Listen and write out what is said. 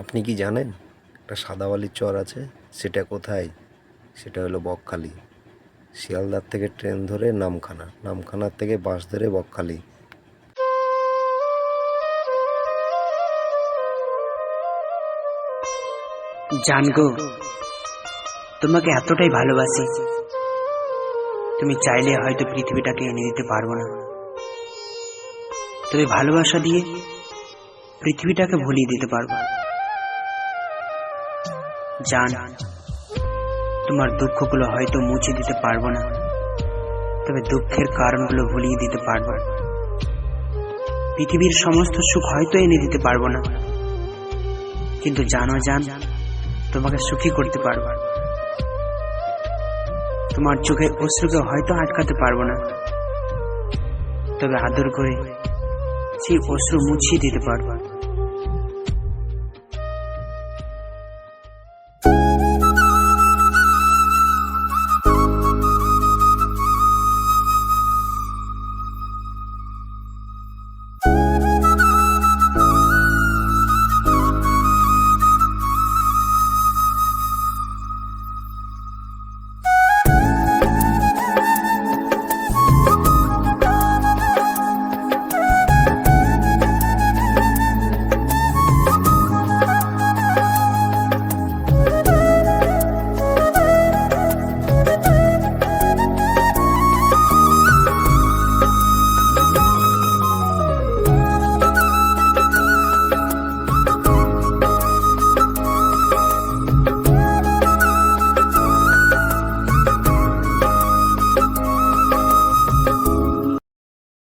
আপনি কি জানেন একটা সাদাবালির চর আছে? সেটা কোথায়? সেটা হলো বকখালি। শিয়ালদার থেকে ট্রেন ধরে নামখানা। নামখানার থেকে বাস ধরে বকখালি। জানগো তোমাকে এতটাই ভালোবাসি। তুমি চাইলে হয়তো পৃথিবীটাকে এনে দিতে পারব না। তবে ভালোবাসা দিয়ে পৃথিবীটাকে ভুলিয়ে দিতে পারব। জান, তোমার দুঃখগুলো হয়তো মুছে দিতে পারব না, তবে দুঃখের কারণগুলো ভুলিয়ে দিতে পারব। পৃথিবীর সমস্ত সুখ হয়তো এনে দিতে পারব না, কিন্তু জানো জান, তোমাকে সুখী করতে পারব। তোমার চোখে অশ্রুকে হয়তো আটকাতে পারব না, তবে আদর করে সেই অশ্রু মুছিয়ে দিতে পারব।